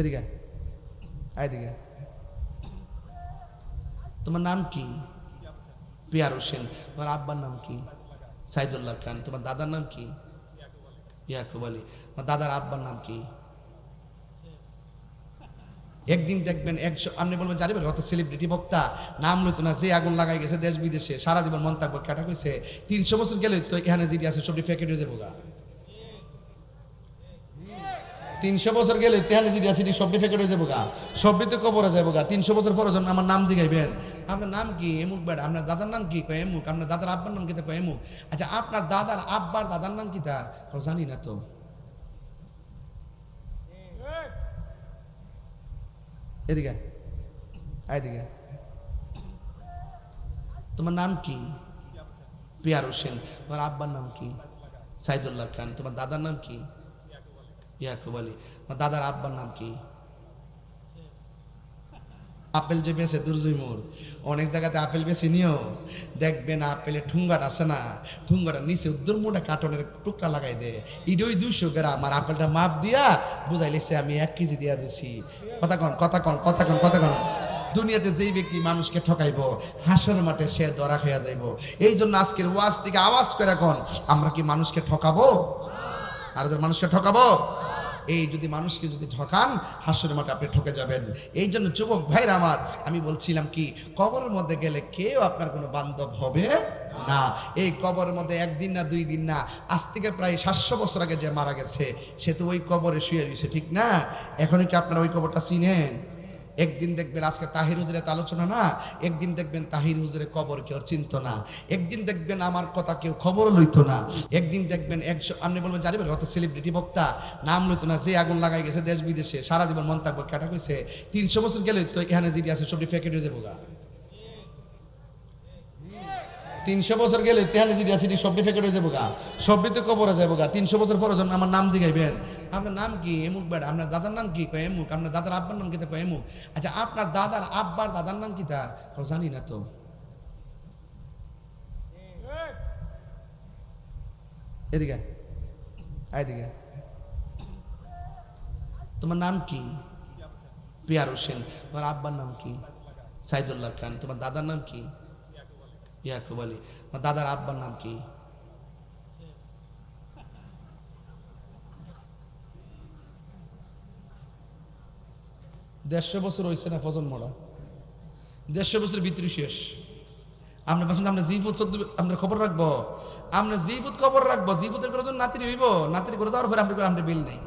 এদিকে এদিকে তোমার নাম কি? পিয়ার হোসেন। তোমার আব্বার নাম কি? সাইদুল্লাহ খান। তোমার দাদার নাম কি? ইয়াকুব আলী। তোমার দাদার আব্বার নাম কি? একদিন দেখবেন একশো আপনি বলবেন জানি অত সেলিব্রিটি বক্তা। নাম লইতো না, যে আগুন লাগাই গেছে দেশ বিদেশে। সারা জীবন মন্তব্য কাটা কইছে? তিনশো বছর গেলে তো এখানে যেটি আছে, সবটি ফেকেট হয়ে যাব গা তিনশো বছর গেলে তেহানি যেটি আছে সবটি ফেকেট হয়ে যাব গা। সবটি তো কবরে যাব গা। তিনশো বছর পরে যখন আমার নাম জিগাইবেন। আপনার নাম কি? এমুক বেড়া। আপনার দাদার নাম কি? কয় এমুক। আপনার দাদার আব্বার নাম কি? তা কয় এমুক। আচ্ছা আপনার দাদার আব্বার দাদার নাম কি তা? কয় জানি না তো। এদিকে এদিকে তোমার নাম কি? পিয়ার হোসেন। তোমার আব্বার নাম কি? সাইদুল্লাহ খান। তোমার দাদার নাম কি? ইয়াকুব আলী তোমার দাদার আব্বার নাম কি? আপেল যে বেছে দুর্জয় মোর। অনেক জায়গাতে আপেল বেছে নিও। দেখবেন আপেলের ঠুঙ্গাটা আছে না? ঠুঙ্গাটা নিচে উদ্দুর মোটা কাটনের টুকরা লাগাই দে। ইডই দুইশো গ্রাম। আর আপেলটা মাপ দিয়া বুঝাইলেছে আমি এক কেজি দিয়া দিছি। কথা কন কথা কন কথা কন কথা কন। দুনিয়াতে যেই ব্যক্তি মানুষকে ঠকাইব, হাসর মাঠে সে দরা খাইয়া যাইব। এই জন্য আজকের ওয়াজ থেকে আওয়াজ করে এখন আমরা কি মানুষকে ঠকাবো? আর মানুষকে ঠকাবো? এই যদি মানুষকে যদি ঠকান হাসুর মাঠে আপনি ঠকে যাবেন। এই জন্য যুবক ভাইরা আমার, আমি বলছিলাম কি, কবরের মধ্যে গেলে কেউ আপনার কোনো বান্ধব হবে না। এই কবরের মধ্যে একদিন না, দুই দিন না, আজ থেকে প্রায় সাতশো বছর আগে যে মারা গেছে, সে তো ওই কবরে শুয়ে রয়েছে, ঠিক না? এখনই কি আপনারা ওই কবরটা চিনেন? একদিন দেখবেন আজকে তাহির হুজুরের আলোচনা না, একদিন দেখবেন তাহির হুজুরের কবর কেউ চিনত না, একদিন দেখবেন আমার কথা কেউ খবর লইতো না, একদিন দেখবেন একশো, আপনি বলবেন জানি কত সেলিব্রিটি বক্তা, নাম লইতো না, যে আগুন লাগাই গেছে দেশ বিদেশে, সারা জীবন মন্তব্য কেটা কইছে, তিনশো বছর গেলে তো এখানে যেটি আছে সবটি ফেকেট হয়ে যাব গা তিনশো বছর গেলে তেহানি আছে এটি সবটি ফেকেট হয়ে যাব গা। সবটি তো কবরে যাব গা। তিনশো বছর পরে যখন আমার নাম জিগাইবেন। আপনার নাম কি? এমুক বেড়া। আপনার দাদার নাম কি? কয় এমুক। আপনার দাদার আব্বার নাম কি? তা কয় এমুক। আচ্ছা আপনার দাদার আব্বার দাদার নাম কি তা? জানি না তো। এদিকে এদিকে তোমার নাম কি? পিয়ার হোসেন। তোমার আব্বার নাম কি? সাইদুল্লাহ খান। তোমার দাদার নাম কি? ইয়াকুব আলী তোমার দাদার আব্বার নাম কি? দেড়শো বছর হয়েছে না ফজল মরা? দেড়শো বছর ভিতরে শেষ। আমরা পাচ্ছেন আমরা জিফুত আমরা খবর রাখব। আমরা জিফুত খবর রাখব। জিফুতের করে যখন নাতিরি হইব? নাতিরি করে দেওয়ার পরে আমরা আমরা বিল নেই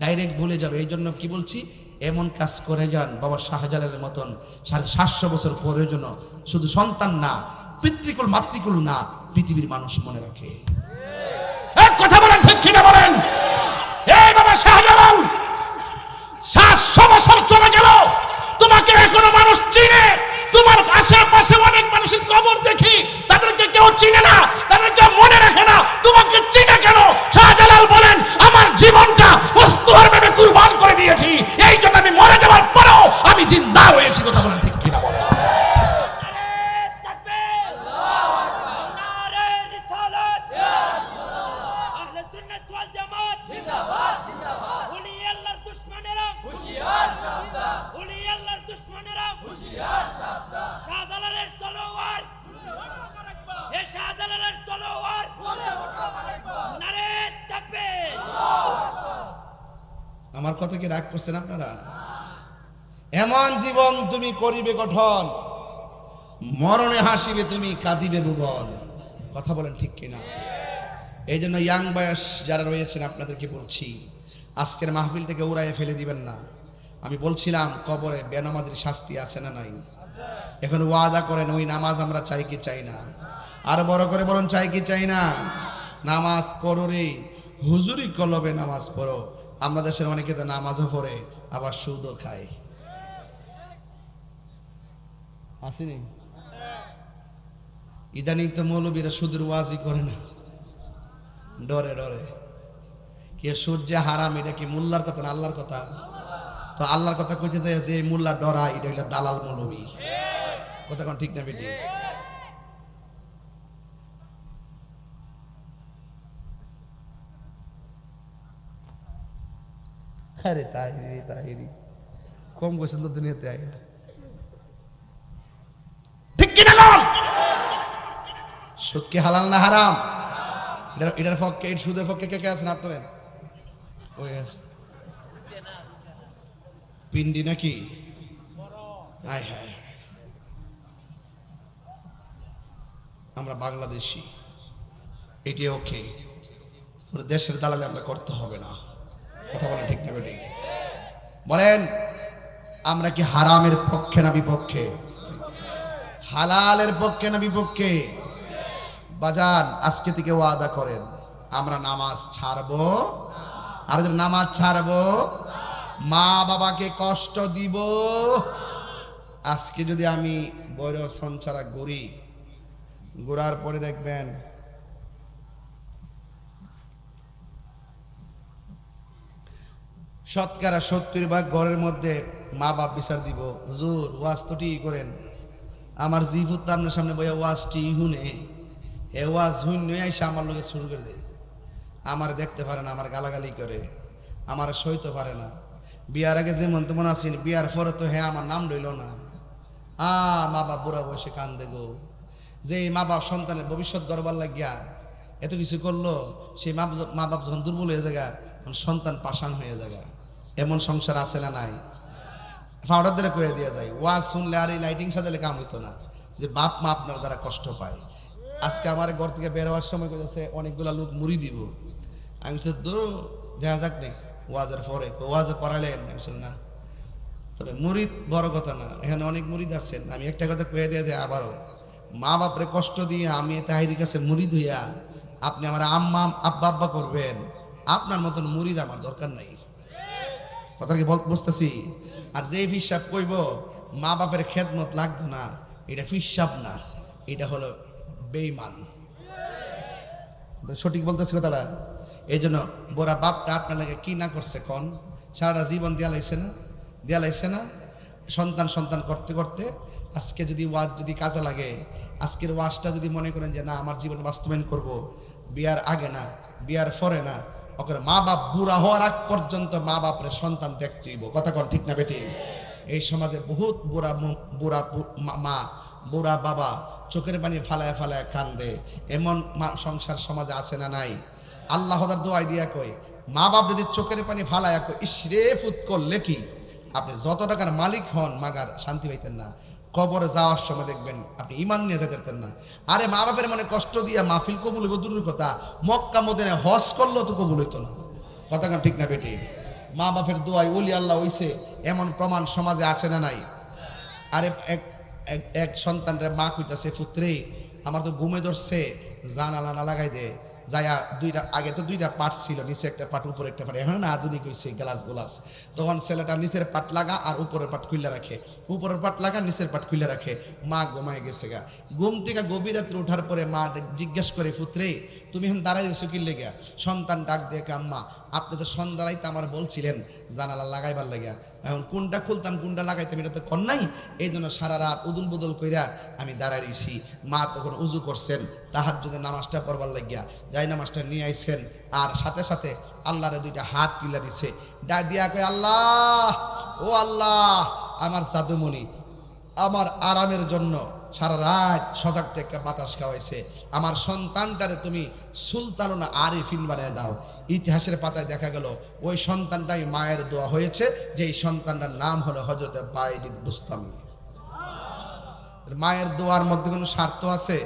ডাইরেক্ট ভুলে যাবে। এই জন্য কি বলছি? এমন কাজ করে যান বাবা শাহজালালের মতন। সাড়ে সাতশো বছর পরের জন্য শুধু সন্তান না, পিতৃকুল, মাতৃকুল না, পৃথিবীর মানুষ মনে রাখে। এক কথা বলেন ঠিক কিনা বলেন? এই বাবা শাহজালাল, সাতশো বছর চলে গেল। তোমাকে এখনও মানুষ চিনে। তোমার আশেপাশে অনেক মানুষের কবর দেখি। কেউ চিনে না, তাদের কেউ মনে রাখে না। তোমাকে চিনে কেন? শাহজালাল বলেন, আমার জীবনটা বস্তুহার ভেবে কুরবান করে দিয়েছি। এই জন্য আমি মরে যাওয়ার পরেও আমি জিন্দা হয়েছি, কথা বলেন ঠিক। আমার কথা কি রাগ করছেন আপনারা? এমন জীবন তুমি করিবে গঠন মরণে হাসিবে তুমি, কাঁদিবে ভুবন কথা বলেন ঠিক কিনা? এই জন্য ইয়াং বয়স যারা রয়েছেন, আপনাদেরকে বলছি, আজকের মাহফিল থেকে উড়াইয়ে ফেলে দিবেন না। আমি বলছিলাম, কবরে বেনামাজের শাস্তি আছে না নাই? এখন ওয়াদা করেন, ওই নামাজ আমরা চাই কি চাই না? আর বড় করে বলুন, চাই কি চাই না? নামাজ পড়ো রে, হুজুরি কলবে নামাজ পড়ো। আমরা দেশের অনেকে তো নামাজও পড়ে আবার সুদও খায় আসেনি? ইদানিং তো মৌলবীরা সুদের ওয়াজি করে না। ডরে ডরে। কে সূর্যে হারাম এটা কি মোল্লার কথা না আল্লাহর কথা? তো আল্লাহর কথা কইতে যায় যে মোল্লা ডরা এটা হইল দালাল মৌলবী। কথা কোন ঠিক না বেটি? আরে তাহিরি তাহিরি কম গেছেন তো দুনিয়াতে আগে ঠিক কিনা বল সুদ কি হালাল না হারাম এটার এটার এই সুদের পক্ষে কে কে আছেন হাত তোলেন ওই আছে পিন্ডি নাকি হায় হায় আমরা বাংলাদেশি এটি ওকে দেশের দালালে আমরা করতে হবে না কথা বলেন ঠিক না বেটি বলেন, আমরা কি হারামের পক্ষে না বিপক্ষে? হালালের পক্ষে না বিপক্ষে? বাজান, আজকে থেকে ওয়াদা করেন, আমরা নামাজ ছাড়বো। আর নামাজ ছাড়বো মা বাবাকে কষ্ট দিব। আজকে যদি আমি বৈর সঞ্চারা ঘুরি, ঘোরার পরে দেখবেন শতকরা সত্তর ভাগ ঘরের মধ্যে মা বাপ বিচার দিব। হুজুর, ওয়াজ তো ঠিক করেন। আমার তো আপনার সামনে বইয়া ওয়াজটি হুনে এ ওয়াজ হুন নই আইসা আমার লোকে শুরু করে দেয়। আমার দেখতে পারে না, আমার গালাগালি করে। আমার সইতে পারে না। বিয়ার আগে যেমন তেমন আসেন বিয়ার পরে তো হ্যাঁ আমার নাম রইল না। আ মা বাপ বুড়া বসে কান্দে গো। যে মা বাপ সন্তানের ভবিষ্যৎ গড়বার লাগিয়া এত কিছু করল সেই মা বাপ- যখন দুর্বল হয়ে যায় তখন সন্তান পাষাণ হয়ে যায় এমন সংসার আছে না নাই? ফাউডার দ্বারা কয়ে দেওয়া যায়, ওয়াজ শুনলে আর এই লাইটিং সাজালে কাম হইতো না। যে বাপ মা আপনার দ্বারা কষ্ট পায়। আজকে আমার ঘর থেকে বের হওয়ার সময় করেছে অনেকগুলা লোক মুড়ি দিব। আমি তো দূর দেখা যাক নেই ওয়াজের পরে। ওয়াজ করালেন আমি না। তবে মুরিদ বড় কথা না, এখানে অনেক মুরিদ আছেন আমি একটা কথা কয়ে দিয়ে যে আবারও, মা বাপরে কষ্ট দিয়ে আমি তাহিরির কাছে মুড়ি ধুইয়া আপনি আমার আম্মা, আব্বা আব্বা করবেন। আপনার মতন মুরিদ আমার দরকার নাই। কথা কি বুঝতেছি। আর যে ফিসাব কইব, মা বাপের খেদমত লাগবে না, এটা ফিসাব না, এটা হলো বেইমান সঠিক বলতেছি কথাটা? এই জন্য বোরা বাপটা আপনার লাগে কি না করছে কন? সারাটা জীবন দেয়া লাইছে না? দেয়া লাইছে না? সন্তান সন্তান করতে করতে আজকে যদি ওয়াজ যদি কাজে লাগে, আজকের ওয়াজটা যদি মনে করেন যে না, আমার জীবন বাস্তবায়ন করব, বিয়ার আগে না, বিয়ার পরে না ওকে মা বাপ বুড়া হওয়ার আগ পর্যন্ত মা বাপরে সন্তান দেখতে হইব। কথা কন ঠিক না বেটি? এই সমাজে বহুত বুড়া বুড়া মা- বুড়া বাবা চোখের পানি ফালায় ফালায় কান্দে। এমন সংসার সমাজে আছে না নাই? আল্লাহদার দোয়াই দিয়া কই মা বাপ যদি চোখের পানি ফালায় কই ইসরে ফুত করলে কি আপনি যত টাকার মালিক হন, মাগার শান্তি পাইতেন না। কবরে যাওয়ার সময় দেখবেন, আপনি ইমান নিয়ে যেতে পারতেন না। আরে মা বাপের মনে কষ্ট দিয়া মাহফিল কবুল হইব, দূরের কথা। মক্কা মদিনে হজ করলেও তো কবুল হইতো না। কথা কেন ঠিক না বেটি? মা বাপের দোয়াই ওলি আল্লাহ হইছে, এমন প্রমাণ সমাজে আছে না নাই? আরে এক এক মা কইতাছে পুত্রে আমার তো ঘুমে ধরছে, জানালা না লাগাই দে। যায়া দুইটা, আগে তো দুইটা পাট ছিল, নিচে একটা পাট উপরে একটা পাট এখন না আধুনিক হয়েছে গ্লাস গোলাস। তখন ছেলেটা নিচের পাট লাগা আর উপরের পাট খুলে রাখে। উপরের পাট লাগা, নিচের পাট খুলে রাখে। মা ঘুমায় গেছে গা। ঘুম থেকে গভীর রাত্রে ওঠার পরে মা জিজ্ঞেস করে পুত্রে তুমি এখন দাঁড়াই রয়েছো কি লেগে সন্তান ডাক দিয়ে কাম্মা আপনি তো সন্ধ্যারাইতে আমার বলছিলেন, জানালা লাগাইবার লাগিয়া। এখন কোনটা খুলতাম, কোনটা লাগাইতাম, এটা তো কর নাই? এই জন্য সারা রাত উদুল বদল কইরা আমি দাঁড়াই রইছি। মা তখন উজু করছেন তাহার যদি নামাজটা পড়বার লাগিয়া। যাই নামাজটা নিয়ে আইছেন, আর সাথে সাথে আল্লাহরে দুইটা হাত তুলে দিছে। ডাক দিয়া কই আল্লাহ, ও আল্লাহ, আমার জাদুমণি আমার আরামের জন্য সারা রাত সজাগ থেকে বাতাস খাওয়াইছে। আমার সন্তানটারে তুমি সুলতানা আরিফিন বানিয়ে দাও। ইতিহাসের পাতায় দেখা গেল, ওই সন্তানটাই মায়ের দোয়া হয়েছে যে এই সন্তানটার নাম হলো হজরত বাইদিদ বুস্তামি। মায়ের দোয়ার মধ্যে কোনো স্বার্থ আছে?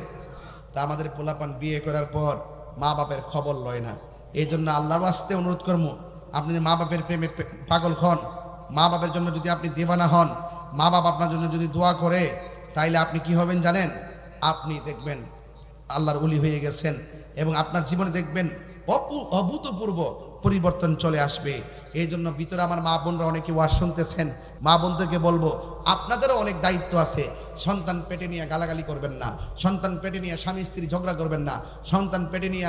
তা আমাদের পোলাপান বিয়ে করার পর মা বাপের খবর লয় না। এই জন্য আল্লাহর আসতে অনুরোধ করব আপনি মা বাপের প্রেমে পাগল হন মা বাপের জন্য যদি আপনি দেবানা হন মা বাপ আপনার জন্য যদি দোয়া করে তাইলে আপনি কি হবেন জানেন? আপনি দেখবেন আল্লাহর উলি হয়ে গেছেন এবং আপনার জীবনে দেখবেন অভূতপূর্ব পরিবর্তন চলে আসবে। এই জন্য ভিতরে আমার মা বোনরা অনেকে ওয়াজ শুনতেছেন। মা বোনদেরকে বলব আপনাদেরও অনেক দায়িত্ব আছে। সন্তান পেটে নিয়ে গালাগালি করবেন না। সন্তান পেটে নিয়ে স্বামী স্ত্রী ঝগড়া করবেন না। সন্তান পেটে নিয়ে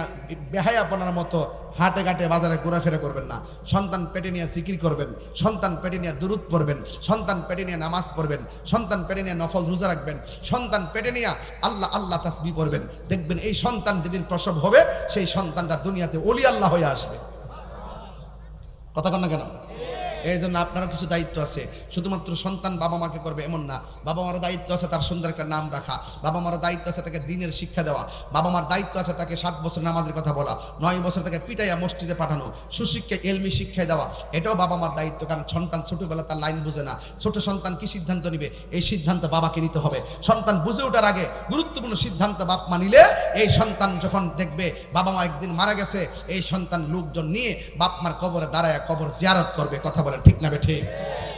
বেহায়াপনার মতো হাটে ঘাটে বাজারে ঘোরাফেরা করবেন না। সন্তান পেটে নিয়ে সিকির করবেন। সন্তান পেটে নিয়ে দুরুদ পড়বেন। সন্তান পেটে নিয়ে নামাজ পড়বেন। সন্তান পেটে নিয়ে নফল রোজা রাখবেন। সন্তান পেটে নিয়ে আল্লাহ আল্লাহ তাসবি পড়বেন। দেখবেন এই সন্তান যেদিন প্রসব হবে, সেই সন্তানটা দুনিয়াতে অলি আল্লাহ হয়ে আসবে। কথা কন না কেন? এই জন্য আপনারও কিছু দায়িত্ব আছে। শুধুমাত্র সন্তান বাবা মাকে করবে এমন না। বাবা মারও দায়িত্ব আছে তার সুন্দর একটা নাম রাখা। বাবা মারও দায়িত্ব আছে তাকে দিনের শিক্ষা দেওয়া। বাবা মার দায়িত্ব আছে তাকে সাত বছর নামাজের কথা বলা। নয় বছর তাকে পিটাইয়া মসজিদে পাঠানো। সুশিক্ষা এলমি শিক্ষায় দেওয়া। এটাও বাবা মার দায়িত্ব, কারণ সন্তান ছোটবেলা তার লাইন বুঝে না। ছোট সন্তান কি সিদ্ধান্ত নিবে? এই সিদ্ধান্ত বাবাকে নিতে হবে। সন্তান বুঝে ওঠার আগে গুরুত্বপূর্ণ সিদ্ধান্ত বাপ মা নিলে এই সন্তান যখন দেখবে বাবা মা একদিন মারা গেছে, এই সন্তান লোকজন নিয়ে বাপ মার কবরে দাঁড়ায় কবর জিয়ারত করবে, কথা going to take number two.